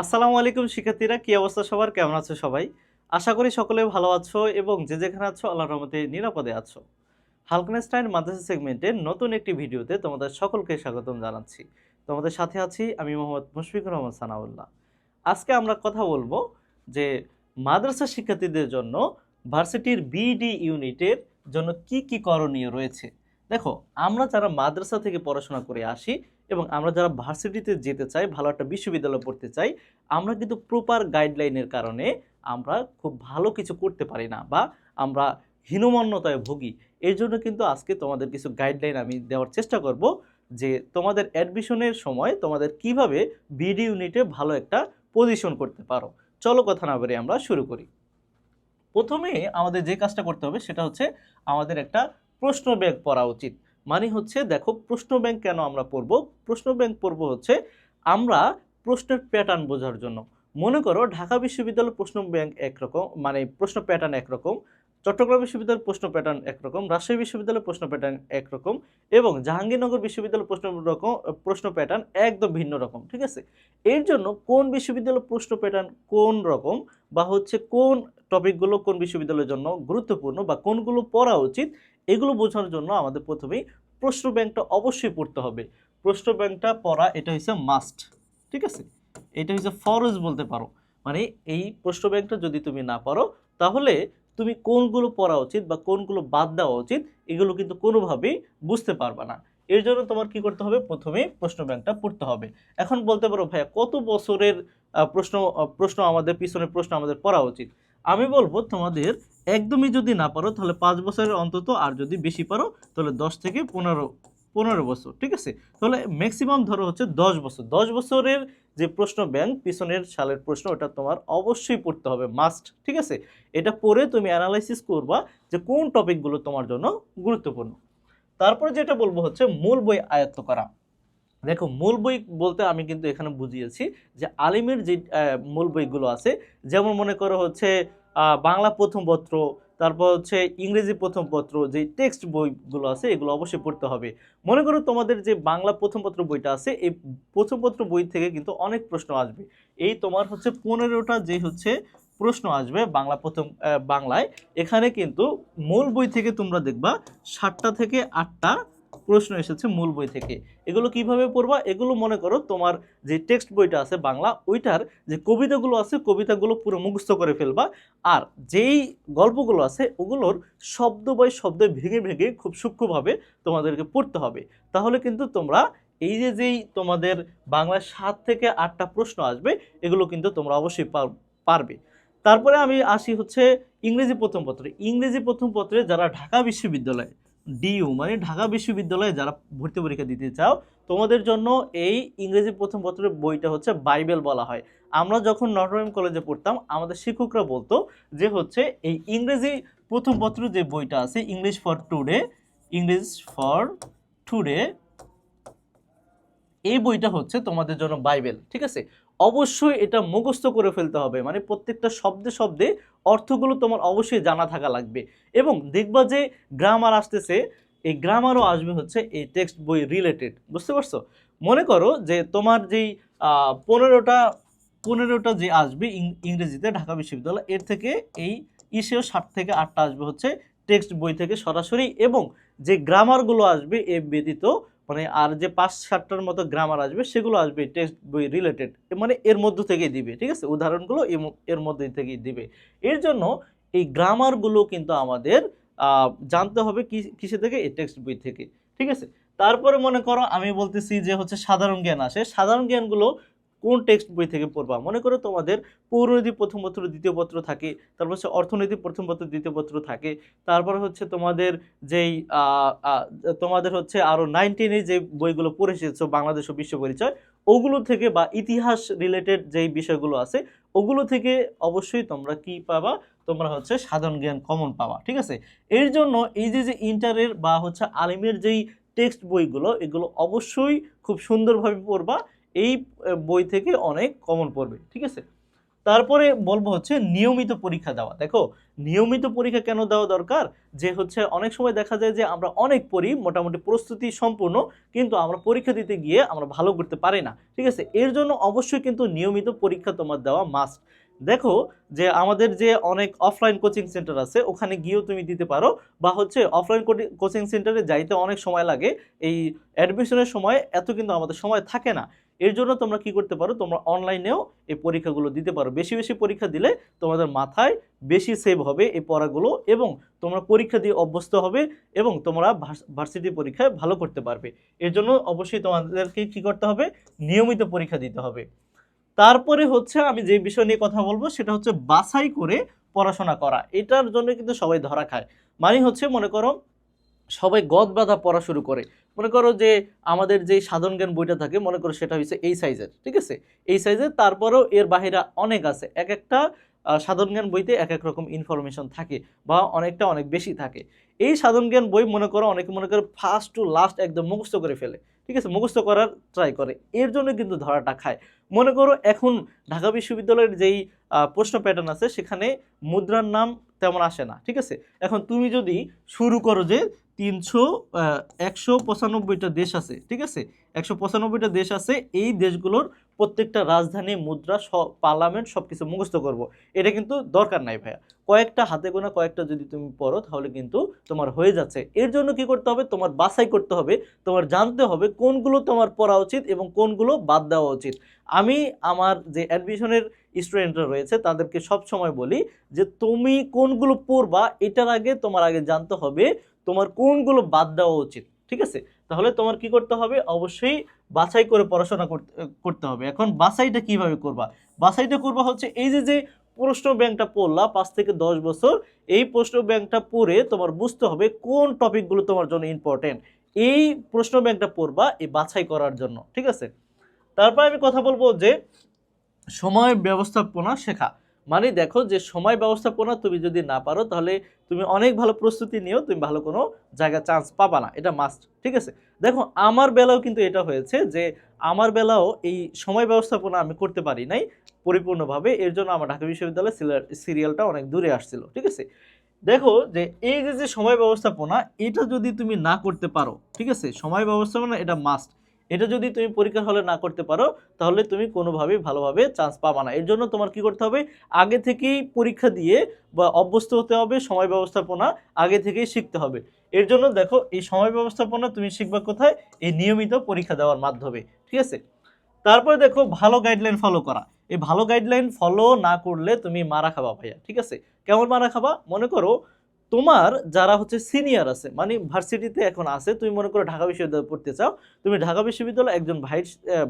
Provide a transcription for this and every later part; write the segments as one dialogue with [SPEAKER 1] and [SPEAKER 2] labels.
[SPEAKER 1] আসসালামু আলাইকুম শিক্ষার্থীরা, কি অবস্থা সবার? কেমন আছো সবাই? আশা করি সকলে ভালো আছো এবং যে যেখানে আছো, আল্লাহর রহমতে নিরাপদে আছো। হালকনেস্টাইন মাদ্রাসা সেগমেন্টের নতুন একটি ভিডিওতে তোমাদের সকলকে স্বাগতম জানাচ্ছি। তোমাদের সাথে আছি আমি মোহাম্মদ মুশফিকুর রহমান সানাউল্লাহ। আজকে আমরা কথা বলব যে মাদ্রাসা শিক্ষার্থীদের জন্য ভার্সিটির বিডি ইউনিটের জন্য কি কি করণীয় রয়েছে। দেখো, আমরা যারা মাদ্রাসা থেকে পড়াশোনা করে আসি এবং আমরা যারা ভার্সিটিতে যেতে চাই, ভালো একটা বিশ্ববিদ্যালয়ে পড়তে চাই, আমরা কিন্তু প্রপার গাইডলাইনের কারণে আমরা খুব ভালো কিছু করতে পারি না বা আমরা হীনমান্যতায় ভুগি। এই জন্য কিন্তু আজকে তোমাদের কিছু গাইডলাইন আমি দেওয়ার চেষ্টা করব যে তোমাদের অ্যাডমিশনের সময় তোমাদের কীভাবে বিডি ইউনিটে ভালো একটা পজিশন করতে পারো। চলো কথা না বলে আমরা শুরু করি। প্রথমে আমাদের যে কাজটা করতে হবে সেটা হচ্ছে আমাদের একটা প্রশ্ন ব্যাংক পড়া উচিত। মানে হচ্ছে দেখো প্রশ্ন ব্যাংক কেন আমরা পড়ব? প্রশ্ন ব্যাংক পড়ব হচ্ছে আমরা প্রশ্নের প্যাটার্ন বোঝার জন্য। মনে করো ঢাকা বিশ্ববিদ্যালয়ের প্রশ্ন ব্যাংক একরকম মানে প্রশ্ন প্যাটার্ন একরকম, চট্টগ্রাম বিশ্ববিদ্যালয়ের প্রশ্ন প্যাটার্ন একরকম, রাজশাহী বিশ্ববিদ্যালয়ের প্রশ্ন প্যাটার্ন একরকম এবং জাহাঙ্গীরনগর বিশ্ববিদ্যালয়ের প্রশ্ন রকম, প্রশ্ন প্যাটার্ন একদম ভিন্ন রকম, ঠিক আছে? এর জন্য কোন বিশ্ববিদ্যালয়ের প্রশ্ন প্যাটার্ন কোন রকম বা হচ্ছে কোন টপিকগুলো কোন বিশ্ববিদ্যালয়ের জন্য গুরুত্বপূর্ণ বা কোনগুলো পড়া উচিত এগুলো বোঝার জন্য আমাদের প্রথমেই প্রশ্ন ব্যাংকটা অবশ্যই পড়তে হবে। প্রশ্ন ব্যাংকটা পড়া, এটা হচ্ছে মাস্ট ঠিক আছে? এটা হচ্ছে ফরজ বলতে পারো। মানে এই প্রশ্ন ব্যাংকটা যদি তুমি না পারো, তাহলে তুমি কোনগুলো পড়া উচিত বা কোনগুলো বাদ দেওয়া উচিত, এগুলো কিন্তু কোনোভাবেই বুঝতে পারবে না। এর জন্য তোমার কি করতে হবে? প্রথমেই প্রশ্ন ব্যাংকটা পড়তে হবে। এখন বলতে পারো, ভাইয়া, কত বছরের প্রশ্ন প্রশ্ন আমাদের, পিছনের প্রশ্ন আমাদের পড়া উচিত? আমি বলব তোমাদের একদমই যদি না পারো, তাহলে পাঁচ বছরের অন্তত, আর যদি বেশি পারো, তাহলে দশ থেকে পনেরো পনেরো বছর, ঠিক আছে? তাহলে ম্যাক্সিমাম ধরো হচ্ছে দশ বছর। দশ বছরের যে প্রশ্ন ব্যাংক পিছনের সালের প্রশ্ন, ওটা তোমার অবশ্যই পড়তে হবে মাস্ট ঠিক আছে? এটা পড়ে তুমি অ্যানালাইসিস করবা যে কোন টপিকগুলো তোমার জন্য গুরুত্বপূর্ণ। তারপরে যেটা বলব হচ্ছে মূল বই আয়ত্ত করা। দেখো, মূল বই বলতে আমি কিন্তু এখানে বুঝিয়েছি যে আলিমের যে মূল বইগুলো আছে, যেমন মনে করো হচ্ছে বাংলা প্রথম পত্র, তারপর হচ্ছে ইংরেজি প্রথম পত্র, যে টেক্সট বইগুলো আছে, এগুলো অবশ্যই পড়তে হবে। মনে করো তোমাদের যে বাংলা প্রথম পত্র বইটা আছে, এই প্রথম পত্র বই থেকে কিন্তু অনেক প্রশ্ন আসবে। এই তোমার হচ্ছে পনেরোটা যে হচ্ছে প্রশ্ন আসবে বাংলা প্রথম বাংলায়, এখানে কিন্তু মূল বই থেকে তোমরা দেখবা সাতটা থেকে আটটা প্রশ্ন এসেছে মূল বই থেকে। এগুলো কীভাবে পড়বা? এগুলো মনে করো তোমার যে টেক্সট বইটা আছে বাংলা, ওইটার যে কবিতাগুলো আছে, কবিতাগুলো পুরো মুখস্থ করে ফেলবা। আর যেই গল্পগুলো আছে, ওগুলোর শব্দ বাই শব্দ ভেঙে ভেঙে খুব সূক্ষ্মভাবে তোমাদেরকে পড়তে হবে। তাহলে কিন্তু তোমরা এই যে যেই তোমাদের বাংলায় সাত থেকে আটটা প্রশ্ন আসবে, এগুলো কিন্তু তোমরা অবশ্যই পার- পারবে। তারপরে আমি আসি হচ্ছে ইংরেজি প্রথম পত্রে। ইংরেজি প্রথম পত্রে যারা ঢাকা বিশ্ববিদ্যালয় ডিইউ মানে ঢাকা বিশ্ববিদ্যালয়ে যারা ভর্তি পরীক্ষা দিতে চাও, তোমাদের জন্য এই ইংরেজি প্রথম পত্রের বইটা হচ্ছে বাইবেল বলা হয়। আমরা যখন নটরডেম কলেজে পড়তাম, আমাদের শিক্ষকরা বলতো যে হচ্ছে এই ইংরেজি প্রথম পত্র যে বইটা আছে English for today English for today এই বইটা হচ্ছে তোমাদের জন্য বাইবেল, ঠিক আছে? অবশ্যই এটা মুখস্থ করে ফেলতে হবে মানে প্রত্যেকটা শব্দে শব্দে অর্থগুলো তোমার অবশ্যই জানা থাকা লাগবে। এবং দেখবা যে গ্রামার আসতেছে, এই গ্রামারও আসবে হচ্ছে এই টেক্সট বই রিলেটেড বুঝতে পারছ? মনে করো যে তোমার যেই পনেরোটা পনেরোটা যে আসবে ইংরেজিতে ঢাকা বিশ্ববিদ্যালয়, এর থেকে এই ইসেও ষাট থেকে আটটা আসবে হচ্ছে টেক্সট বই থেকে সরাসরি এবং যে গ্রামারগুলো আসবে এ ব্যতীত মানে আর যে পাঁচ সাতটার মতো গ্রামার আসবে, সেগুলো আসবে টেক্সট বই রিলেটেড মানে এর মধ্য থেকেই দিবে, ঠিক আছে? উদাহরণগুলো এর মধ্যে থেকেই দিবে। এর জন্য এই গ্রামারগুলো কিন্তু আমাদের জানতে হবে কি, কিসে থেকে? এই টেক্সট বই থেকে, ঠিক আছে? তারপরে মনে করো আমি বলতেছি যে হচ্ছে সাধারণ জ্ঞান আসে। সাধারণ জ্ঞানগুলো কোন টেক্সট বই থেকে পড়বা? মনে করো তোমাদের পৌরনীতি প্রথম পত্র, দ্বিতীয় পত্র থাকে, তারপর হচ্ছে অর্থনীতি প্রথম পত্র, দ্বিতীয় পত্র থাকে, তারপর হচ্ছে তোমাদের যেই তোমাদের হচ্ছে আরও নাইনটিনে যে বইগুলো পড়ে এসেছ, বাংলাদেশ ও বিশ্ব পরিচয়, ওগুলো থেকে বা ইতিহাস রিলেটেড যেই বিষয়গুলো আছে, ওগুলো থেকে অবশ্যই তোমরা কি পাবা? তোমরা হচ্ছে সাধারণ জ্ঞান কমন পাবা, ঠিক আছে? এর জন্য এই যে যে ইন্টারের বা হচ্ছে আলিমের যেই টেক্সট বইগুলো, এগুলো অবশ্যই খুব সুন্দরভাবে পড়বা এই বই থেকে অনেক কমন পড়বে, ঠিক আছে? তারপরে বলব হচ্ছে নিয়মিত পরীক্ষা দেওয়া। দেখো, নিয়মিত পরীক্ষা কেন দেওয়া দরকার? যে হচ্ছে অনেক সময় দেখা যায় যে আমরা অনেক পড়ি, মোটামুটি প্রস্তুতি সম্পূর্ণ, কিন্তু আমরা পরীক্ষা দিতে গিয়ে আমরা ভালো করতে পারি না, ঠিক আছে? এর জন্য অবশ্যই কিন্তু নিয়মিত পরীক্ষা তোমার দেওয়া মাস্ট দেখো যে আমাদের যে অনেক অফলাইন কোচিং সেন্টার আছে, ওখানে গিয়েও তুমি দিতে পারো বা হচ্ছে অফলাইন কোচিং সেন্টারে যাইতে অনেক সময় লাগে। এই অ্যাডমিশনের সময় এত কিন্তু আমাদের সময় থাকে না। এর জন্য তোমরা কি করতে পারো, তোমরা অনলাইনেও এই পরীক্ষাগুলো দিতে পারো। বেশি বেশি পরীক্ষা দিলে তোমাদের মাথায় বেশি সেভ হবে এই পড়াগুলো এবং তোমরা পরীক্ষা দিয়ে অভ্যস্ত হবে এবং তোমরা ভার্সিটি পরীক্ষায় ভালো করতে পারবে। এর জন্য অবশ্যই তোমাদেরকে কি করতে হবে, নিয়মিত পরীক্ষা দিতে হবে। তারপরে হচ্ছে আমি যে বিষয় নিয়ে কথা বলব সেটা হচ্ছে বাছাই করে পড়াশোনা করা। এটার জন্য কিন্তু সবাই ধরা খায়। মানে হচ্ছে মনে করো, সবাই গদ বাঁধা পড়া শুরু করে। মনে করো যে আমাদের যে সাধারণ জ্ঞান বইটা থাকে, মনে করো সেটা হচ্ছে এই সাইজের ঠিক আছে? এই সাইজের তারপরেও এর বাহিরা অনেক আছে। এক একটা সাধারণ জ্ঞান বইতে এক এক রকম ইনফরমেশন থাকে বা অনেকটা অনেক বেশি থাকে। এই সাধারণ জ্ঞান বই মনে করো অনেকে মনে করে ফার্স্ট টু লাস্ট একদম মুখস্থ করে ফেলে। ঠিক আছে, মুখস্থ করার ট্রাই করে। এর জন্য কিন্তু ধরাটা খায়। মনে করো এখন ঢাকা বিশ্ববিদ্যালয়ের যেই প্রশ্ন প্যাটার্ন আছে, সেখানে মুদ্রার নাম তেমন আসে না, ঠিক আছে? এখন তুমি যদি শুরু করো যে তিনশো একশো পঁচানব্বইটা দেশ আছে, ঠিক আছে? একশো পঁচানব্বইটা দেশ আছে, এই দেশগুলোর প্রত্যেকটা রাজধানী, মুদ্রা পার্লামেন্ট সব কিছু মুখস্থ করব। এটা কিন্তু দরকার নাই ভাইয়া। কয়েকটা হাতে গোনা, কয়েকটা যদি তুমি পড়ো, তাহলে কিন্তু তোমার হয়ে যাচ্ছে। এর জন্য কি করতে হবে? তোমার বাছাই করতে হবে, তোমার জানতে হবে কোনগুলো তোমার পড়া উচিত এবং কোনগুলো বাদ দেওয়া উচিত। আমি আমার যে অ্যাডমিশনের স্টুডেন্টরা রয়েছে, তাদেরকে সব সময় বলি যে, তুমি কোনগুলো পড়বা, এটার আগে তোমার আগে জানতে হবে তোমার কোনগুলো বাদ দেওয়া উচিত। ঠিক আছে? তাহলে তোমার কি করতে হবে? অবশ্যই বাছাই করে পড়াশোনা করতে হবে। এখন বাছাইটা কীভাবে করবা? বাছাইটা করবা হচ্ছে এই যে যে প্রশ্ন ব্যাংকটা পড়লা পাঁচ থেকে দশ বছর, এই প্রশ্ন ব্যাংকটা পড়ে তোমার বুঝতে হবে কোন টপিকগুলো তোমার জন্য ইম্পর্টেন্ট এই প্রশ্ন ব্যাংকটা পড়বা এই বাছাই করার জন্য, ঠিক আছে? তারপর আমি কথা বলব যে, সময় ব্যবস্থাপনা শেখা। মানে দেখো যে সময় ব্যবস্থাপনা তুমি যদি না পারো, তাহলে তুমি অনেক ভালো প্রস্তুতি নিয়েও তুমি ভালো কোনো জায়গা চান্স পাবা না। এটা মাস্ট ঠিক আছে? দেখো, আমার বেলাও কিন্তু এটা হয়েছে যে আমার বেলাও এই সময় ব্যবস্থাপনা আমি করতে পারি নাই পরিপূর্ণভাবে। এর জন্য আমার ঢাকা বিশ্ববিদ্যালয় সিরিয়ালটা অনেক দূরে আসছিল, ঠিক আছে? দেখো যে এই যে যে সময় ব্যবস্থাপনা, এটা যদি তুমি না করতে পারো, ঠিক আছে? সময় ব্যবস্থাপনা এটা মাস্ট এটা যদি তুমি পরীক্ষার হলে না করতে পারো, তাহলে তুমি কোনোভাবেই ভালোভাবে চান্স পাবা না। এর জন্য তোমার কি করতে হবে? আগে থেকেই পরীক্ষা দিয়ে বা অভ্যস্ত হতে হবে, সময় ব্যবস্থাপনা আগে থেকেই শিখতে হবে। এর জন্য দেখো, এই সময় ব্যবস্থাপনা তুমি শিখবা কোথায়? এই নিয়মিত পরীক্ষা দেওয়ার মাধ্যমে, ঠিক আছে? তারপরে দেখো, ভালো গাইডলাইন ফলো করা। এই ভালো গাইডলাইন ফলো না করলে তুমি মারা খাবা ভাইয়া, ঠিক আছে? কেমন মারা খাবা? মনে করো তোমার যারা হচ্ছে সিনিয়র আছে মানে ভার্সিটিতে এখন আছে, তুমি মনে করো ঢাকা বিশ্ববিদ্যালয়ে পড়তে চাও, তুমি ঢাকা বিশ্ববিদ্যালয়ে একজন ভাই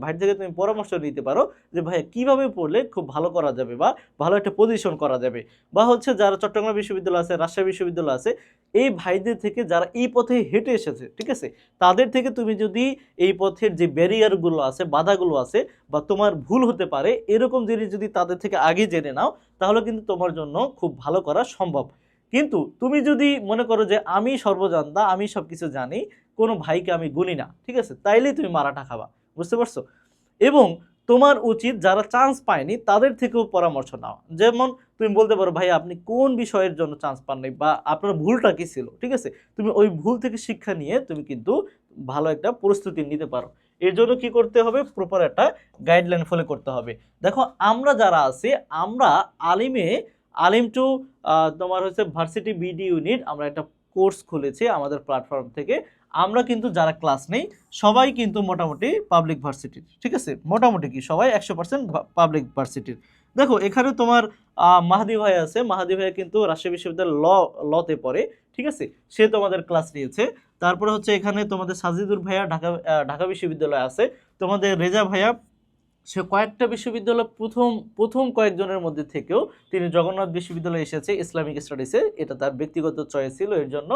[SPEAKER 1] ভাইয়ের থেকে তুমি পরামর্শ নিতে পারো যে, ভাইয়া, কীভাবে পড়লে খুব ভালো করা যাবে বা ভালো একটা পজিশন করা যাবে? বা হচ্ছে যারা চট্টগ্রাম বিশ্ববিদ্যালয় আছে, রাজশাহী বিশ্ববিদ্যালয় আছে, এই ভাইদের থেকে যারা এই পথে হেঁটে এসেছে, ঠিক আছে? তাদের থেকে তুমি যদি এই পথের যে ব্যারিয়ারগুলো আছে, বাধাগুলো আছে বা তোমার ভুল হতে পারে, এরকম জিনিস যদি তাদের থেকে আগে জেনে নাও, তাহলে কিন্তু তোমার জন্য খুব ভালো করা সম্ভব। কিন্তু তুমি যদি মনে করো যে আমি সর্বজান্তা, আমি সব কিছু জানি, কোনো ভাইকে আমি গুনি না, ঠিক আছে? তাইলেই তুমি মারাটা খাবা, বুঝতে পারছ? এবং তোমার উচিত যারা চান্স পায়নি, তাদের থেকেও পরামর্শ নেওয়া যেমন তুমি বলতে পারো, ভাই, আপনি কোন বিষয়ের জন্য চান্স পাননি বা আপনার ভুলটা কি ছিল? ঠিক আছে? তুমি ওই ভুল থেকে শিক্ষা নিয়ে তুমি কিন্তু ভালো একটা প্রস্তুতি নিতে পারো। এর জন্য কি করতে হবে? প্রপার একটা গাইডলাইন ফলো করতে হবে। দেখো, আমরা যারা আছি, আমরা আলিমে আলিম টু তোমার হচ্ছে ভার্সিটি বিডি ইউনিট আমরা একটা কোর্স খুলেছি আমাদের প্ল্যাটফর্ম থেকে। আমরা কিন্তু যারা ক্লাস নেই, সবাই কিন্তু মোটামুটি পাবলিক ভার্সিটির ঠিক আছে? মোটামুটি কি? সবাই একশো পার্সেন্ট পাবলিক ভার্সিটির দেখো, এখানে তোমার মাহাদি ভাই আছে। মাহাদি ভাই কিন্তু রাজশাহী বিশ্ববিদ্যালয় ল লতে পড়ে, ঠিক আছে? সে তোমাদের ক্লাস নিয়েছে। তারপরে হচ্ছে এখানে তোমাদের সাজিদুর ভাইয়া ঢাকা ঢাকা বিশ্ববিদ্যালয় আছে। তোমাদের রেজা ভাইয়া সে কয়েকটা বিশ্ববিদ্যালয় প্রথম প্রথম কয়েকজনের মধ্যে থেকেও তিনি জগন্নাথ বিশ্ববিদ্যালয়ে এসেছে, ইসলামিক স্টাডিসে এটা তার ব্যক্তিগত চয়েস ছিল এর জন্য।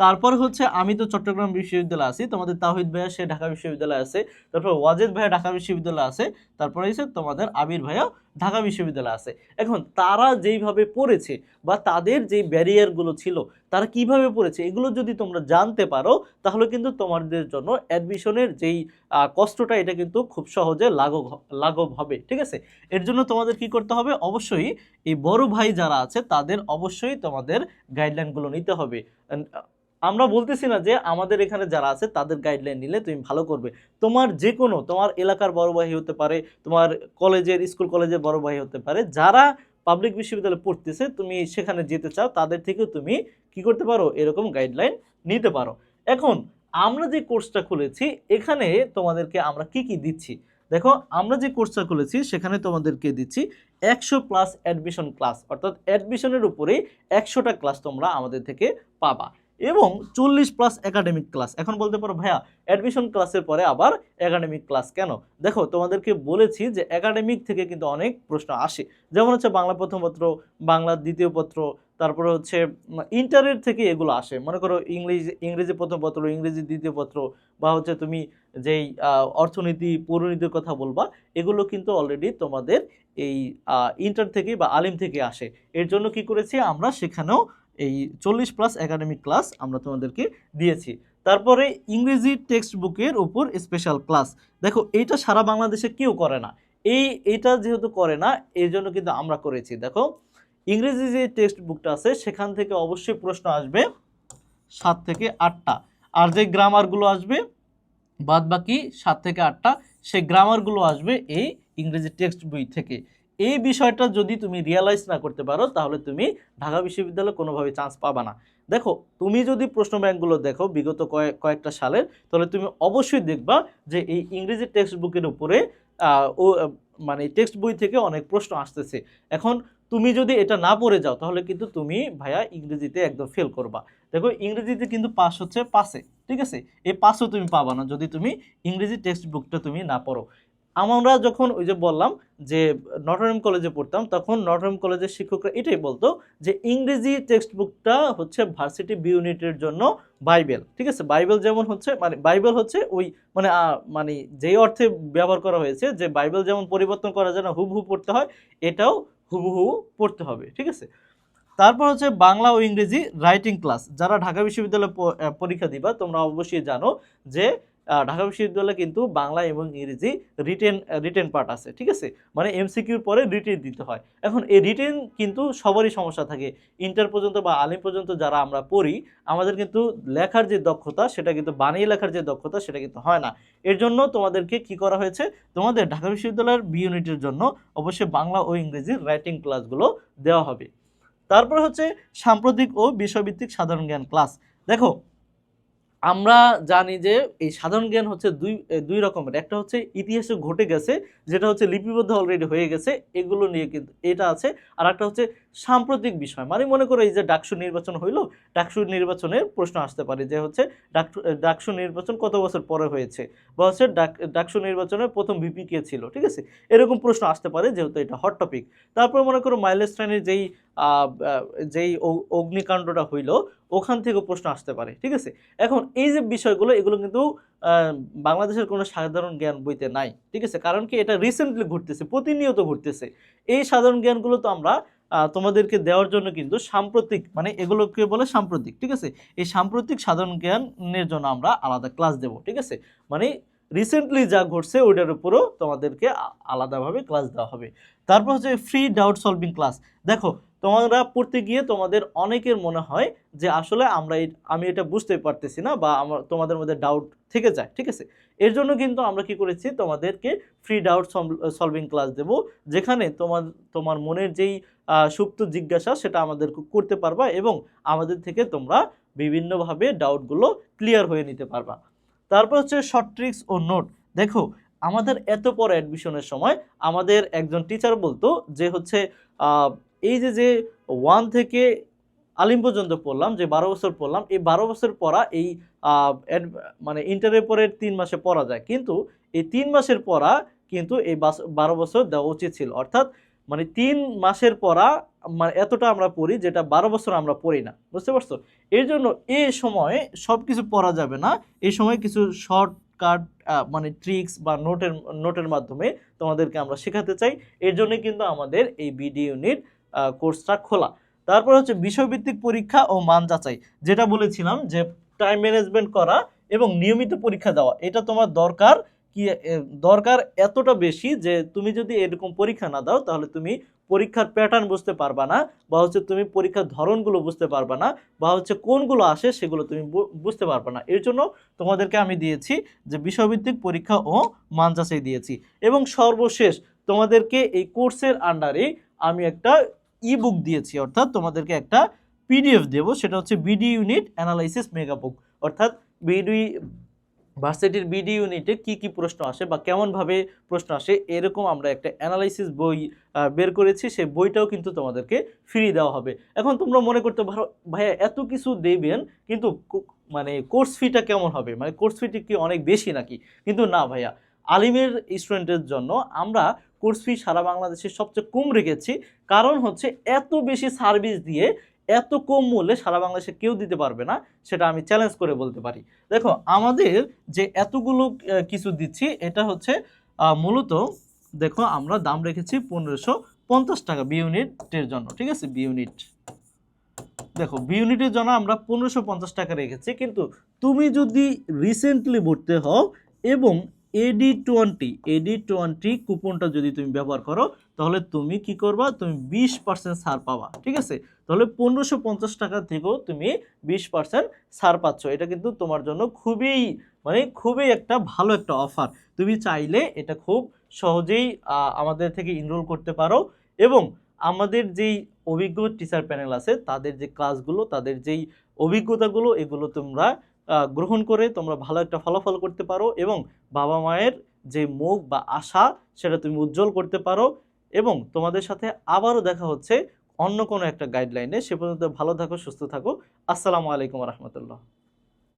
[SPEAKER 1] তারপর হচ্ছে, আমি তো চট্টগ্রাম বিশ্ববিদ্যালয়ে আছি, তোমাদের তাহিদ ভাইয়া, সে ঢাকা বিশ্ববিদ্যালয়ে আছে। তারপর ওয়াজেদ ভাইয়া ঢাকা বিশ্ববিদ্যালয়ে আছে। তারপরে এসে তোমাদের আবির ভাইয়া ঢাকা বিশ্ববিদ্যালয় আছে। এখন তারা যেইভাবে পড়েছে বা তাদের যেই ব্যারিয়ারগুলো ছিল, তারা কীভাবে পড়েছে, এগুলো যদি তোমরা জানতে পারো, তাহলে কিন্তু তোমাদের জন্য অ্যাডমিশনের যেই কষ্টটা, এটা কিন্তু খুব সহজে লাঘব লাঘব হবে, ঠিক আছে? এর জন্য তোমাদের কি করতে হবে? অবশ্যই এই বড় ভাই যারা আছে, তাদের অবশ্যই তোমাদের গাইডলাইনগুলো নিতে হবে। আমরা বলতেছি না যে আমাদের এখানে যারা আছে, তাদের গাইডলাইন নিলে তুমি ভালো করবে। তোমার যে কোনো তোমার এলাকার বড় ভাই হতে পারে, তোমার কলেজের স্কুল কলেজের বড় ভাই হতে পারে, যারা পাবলিক বিশ্ববিদ্যালয়ে পড়তেছে, তুমি সেখানে যেতে চাও, তাদের থেকেও তুমি কি করতে পারো? এরকম গাইডলাইন নিতে পারো। এখন, আমরা যে কোর্সটা খুলেছি, এখানে তোমাদেরকে আমরা কি কি দিচ্ছি? দেখো, আমরা যে কোর্সটা খুলেছি, সেখানে তোমাদেরকে দিচ্ছি একশো প্লাস অ্যাডমিশন ক্লাস অর্থাৎ অ্যাডমিশনের উপরে একশোটা ক্লাস তোমরা আমাদের থেকে পাবা। এবং চল্লিশ প্লাস একাডেমিক ক্লাস এখন বলতে পারো, ভাইয়া অ্যাডমিশন ক্লাসের পরে আবার একাডেমিক ক্লাস কেন? দেখো, তোমাদেরকে বলেছি যে একাডেমিক থেকে কিন্তু অনেক প্রশ্ন আসে। যেমন হচ্ছে বাংলা প্রথম পত্র, বাংলা দ্বিতীয় পত্র, তারপরে হচ্ছে ইন্টারের থেকে এগুলো আসে। মনে করো ইংরেজি ইংরেজি প্রথম পত্র, ইংরেজি দ্বিতীয় পত্র, বা হচ্ছে তুমি যেই অর্থনীতি, পৌরনীতির কথা বলবা, এগুলো কিন্তু অলরেডি তোমাদের এই ইন্টার থেকে বা আলিম থেকে আসে। এর জন্য কি করেছি আমরা? সেখানেও এই চল্লিশ প্লাস একাডেমিক ক্লাস আমরা তোমাদেরকে দিয়েছি। তারপরে ইংরেজি টেক্সট বুকের উপর স্পেশাল ক্লাস দেখো, এইটা সারা বাংলাদেশে কেউ করে না। এই এটা যেহেতু করে না এই জন্য কিন্তু আমরা করেছি। দেখো, ইংরেজি যে টেক্সট বুকটা আছে, সেখান থেকে অবশ্যই প্রশ্ন আসবে সাত থেকে আটটা। আর যে গ্রামারগুলো আসবে বাদ বাকি সাত থেকে আটটা, সেই গ্রামারগুলো আসবে এই ইংরেজি টেক্সট বই থেকে। এই বিষয়টা যদি তুমি রিয়ালাইজ না করতে পারো, তাহলে তুমি ঢাকা বিশ্ববিদ্যালয়ে কোনোভাবে চান্স পাবা না। দেখো, তুমি যদি প্রশ্ন ব্যাংকগুলো দেখো, বিগত কয়েক কয়েকটা সালের, তাহলে তুমি অবশ্যই দেখবা যে এই ইংরেজি টেক্সট বুকের উপরে ও মানে টেক্সট বই থেকে অনেক প্রশ্ন আসতেছে। এখন তুমি যদি এটা না পড়ে যাও, তাহলে কিন্তু তুমি ভাইয়া ইংরেজিতে একদম ফেল করবা। দেখো, ইংরেজিতে কিন্তু পাস হচ্ছে পাসে ঠিক আছে? এই পাসও তুমি পাবা না যদি তুমি ইংরেজি টেক্সট বুকটা তুমি না পড়ো। আমরা যখন ওই যে বললাম যে নটরডেম কলেজে পড়তাম, তখন নটরডেম কলেজের শিক্ষকরা এটাই বলতো যে ইংরেজি টেক্সট বুকটা হচ্ছে ভার্সিটি বি ইউনিটের জন্য বাইবেল ঠিক আছে? বাইবেল যেমন হচ্ছে মানে বাইবেল হচ্ছে ওই মানে মানে যেই অর্থে ব্যবহার করা হয়েছে যে বাইবেল যেমন পরিবর্তন করা যায় না হুবহু পড়তে হয়, এটাও হুবহু পড়তে হবে, ঠিক আছে? তারপর হচ্ছে বাংলা ও ইংরেজি রাইটিং ক্লাস যারা ঢাকা বিশ্ববিদ্যালয়ে পরীক্ষা দিবা, তোমরা অবশ্যই জানো যে ঢাকা বিশ্ববিদ্যালয়ে কিন্তু বাংলা এবং ইংরেজি রিটেন রিটেন পার্ট আছে, ঠিক আছে? মানে এমসিকিউর পরে রিটেন দিতে হয়। এখন এই রিটেন কিন্তু সবারই সমস্যা থাকে। ইন্টার পর্যন্ত বা আলিম পর্যন্ত যারা আমরা পড়ি, আমাদের কিন্তু লেখার যে দক্ষতা, সেটা কিন্তু বানিয়ে লেখার যে দক্ষতা, সেটা কিন্তু হয় না। এর জন্য তোমাদেরকে কি করা হয়েছে? তোমাদের ঢাকা বিশ্ববিদ্যালয়ের বি ইউনিটের জন্য অবশ্যই বাংলা ও ইংরেজির রাইটিং ক্লাসগুলো দেওয়া হবে। তারপর হচ্ছে সাম্প্রতিক ও বিষয়ভিত্তিক সাধারণ জ্ঞান ক্লাস দেখো আমরা জানি যে এই সাধারণ জ্ঞান হচ্ছে দুই দুই রকমের। একটা হচ্ছে ইতিহাসে ঘটে গেছে, যেটা হচ্ছে লিপিবদ্ধ অলরেডি হয়ে গেছে, এগুলো নিয়ে কিন্তু এটা আছে। আর একটা হচ্ছে সাম্প্রতিক বিষয়। মানে মনে করো এই যে ডাকসু নির্বাচন হইল, ডাকসু নির্বাচনের প্রশ্ন আসতে পারে যে হচ্ছে ডাকসু ডাকসু নির্বাচন কত বছর পরে হয়েছে? বা হচ্ছে ডাক, ডাকসু নির্বাচনের প্রথম ভিপি কে ছিল? ঠিক আছে? এরকম প্রশ্ন আসতে পারে যেহেতু এটা হট টপিক তারপর মনে করো মাইলেজ মাইলস্টাইনের যেই যেই অগ- অগ্নিকাণ্ডটা হইল, ওখান থেকেও প্রশ্ন আসতে পারে, ঠিক আছে? এখন এই যে বিষয়গুলো, এগুলো কিন্তু বাংলাদেশের কোনো সাধারণ জ্ঞান বইতে নাই, ঠিক আছে? কারণ কি এটা রিসেন্টলি ঘটতেছে, প্রতিনিয়ত ঘটতেছে। এই সাধারণ জ্ঞানগুলো তো আমরা তোমাদেরকে দেওয়ার জন্য কিন্তু সাম্প্রতিক মানে এগুলোকে বলে সাম্প্রতিক, ঠিক আছে? এই সাম্প্রতিক সাধারণ জ্ঞানের জন্য আমরা আলাদা ক্লাস দেব, ঠিক আছে? মানে রিসেন্টলি যা ঘটছে, ওইটার উপরও তোমাদেরকে আলাদাভাবে ক্লাস দেওয়া হবে। তারপর হচ্ছে ফ্রি ডাউট সলভিং ক্লাস দেখো তোমরা পড়তে গিয়ে তোমাদের অনেকের মনে হয় যে আসলে আমরা আমি এটা বুঝতে পারতেছি না বা আমার তোমাদের মধ্যে ডাউট থেকে যায়, ঠিক আছে? এর জন্য কিন্তু আমরা কি করেছি, তোমাদেরকে ফ্রি ডাউট সলভিং ক্লাস দেব, যেখানে তোমার তোমার মনের যেই সুপ্ত জিজ্ঞাসা সেটা আমাদের করতে পারবা এবং আমাদের থেকে তোমরা বিভিন্নভাবে ডাউটগুলো ক্লিয়ার হয়ে নিতে পারবা। তারপর হচ্ছে শর্ট ট্রিক্স ও নোট দেখো, আমাদের এত পর অ্যাডমিশনের সময় আমাদের একজন টিচার বলতো যে হচ্ছে এই যে যে ওয়ান থেকে আলিম পর্যন্ত পড়লাম, যে বারো বছর পড়লাম, এই বারো বছর পড়া এই মানে ইন্টারের পরের তিন মাসে পড়া যায়। কিন্তু এই তিন মাসের পড়া কিন্তু এই বারো বছর দেওয়া উচিত ছিল। অর্থাৎ মানে তিন মাসের পড়া মানে এতটা আমরা পড়ি যেটা বারো বছর আমরা পড়ি না। বুঝতে পারছ? এর জন্য এই সময় সব কিছু পড়া যাবে না। এই সময় কিছু শর্টকাট মানে ট্রিক্স বা নোটের নোটের মাধ্যমে তোমাদেরকে আমরা শেখাতে চাই। এর জন্য কিন্তু আমাদের এই বিডি ইউনিট কোর্সটা খোলা। তারপর হচ্ছে বিষয়ভিত্তিক পরীক্ষা ও মান যাচাই, যেটা বলেছিলাম যে টাইম ম্যানেজমেন্ট করা এবং নিয়মিত পরীক্ষা দেওয়া, এটা তোমার দরকার কি দরকার এতটা বেশি যে তুমি যদি এরকম পরীক্ষা না দাও, তাহলে তুমি পরীক্ষার প্যাটার্ন বুঝতে পারবা না বা হচ্ছে তুমি পরীক্ষার ধরনগুলো বুঝতে পারবা না বা হচ্ছে কোনগুলো আসে সেগুলো তুমি বুঝতে পারবা না। এর জন্য তোমাদেরকে আমি দিয়েছি যে বিষয়ভিত্তিক পরীক্ষা ও মান যাচাই দিয়েছি। এবং সর্বশেষ তোমাদেরকে এই কোর্সের আন্ডারে আমি একটা ই বুক দিয়েছি, অর্থাৎ তোমাদেরকে একটা পিডিএফ দেবো, সেটা হচ্ছে BD unit analysis mega book অর্থাৎ বিডি ভার্সিটির বিডি ইউনিটে কি কি প্রশ্ন আসে বা কেমনভাবে প্রশ্ন আসে, এরকম আমরা একটা অ্যানালাইসিস বই বের করেছি, সেই বইটাও কিন্তু তোমাদেরকে ফ্রি দেওয়া হবে। এখন তোমরা মনে করতে পারো, ভাইয়া এত কিছু দেবেন, কিন্তু মানে কোর্স ফিটা কেমন হবে? মানে কোর্স ফিটি কি অনেক বেশি নাকি? কিন্তু না ভাইয়া, আলিমের স্টুডেন্টের জন্য আমরা কোর্স ফি সারা বাংলাদেশে সবচেয়ে কম রেখেছি। কারণ হচ্ছে এত বেশি সার্ভিস দিয়ে এত কম মূল্যে সারা বাংলাদেশে কেউ দিতে পারবে না, সেটা আমি চ্যালেঞ্জ করে বলতে পারি। দেখো, আমাদের যে এতগুলো কিছু দিচ্ছি, এটা হচ্ছে মূলত, দেখো, আমরা দাম রেখেছি পনেরোশো পঞ্চাশ টাকা বি ইউনিটের জন্য, ঠিক আছে? বি ইউনিট দেখো বি ইউনিটের জন্য আমরা পনেরোশো পঞ্চাশ টাকা রেখেছি, কিন্তু তুমি যদি রিসেন্টলি ভর্তি হও এবং এডি টোয়েন্টি এডি টোয়েন্টি কুপনটা যদি তুমি ব্যবহার করো, তাহলে তুমি কি করবা? তুমি বিশ পার্সেন্ট ছাড় পাবা, ঠিক আছে? তাহলে পনেরোশো পঞ্চাশ টাকা থেকেও তুমি বিশ পার্সেন্ট ছাড় পাচ্ছ। এটা কিন্তু তোমার জন্য খুবই মানে খুবই একটা ভালো একটা অফার। তুমি চাইলে এটা খুব সহজেই আমাদের থেকে ইনরোল করতে পারো এবং আমাদের যেই অভিজ্ঞ টিচার প্যানেল আছে, তাদের যে ক্লাসগুলো তাদের যেই অভিজ্ঞতাগুলো, এগুলো তোমরা গ্রহণ করে তোমরা ভালো একটা ফলাফল করতে পারো এবং বাবা মায়ের যে মুখ বা আশা, সেটা তুমি উজ্জ্বল করতে পারো এবং তোমাদের সাথে আবারও দেখা হচ্ছে অন্য কোনো একটা গাইডলাইনে সে পর্যন্ত ভালো থাকো, সুস্থ থাকো। আসসালামু আলাইকুম রহমতুল্লাহ।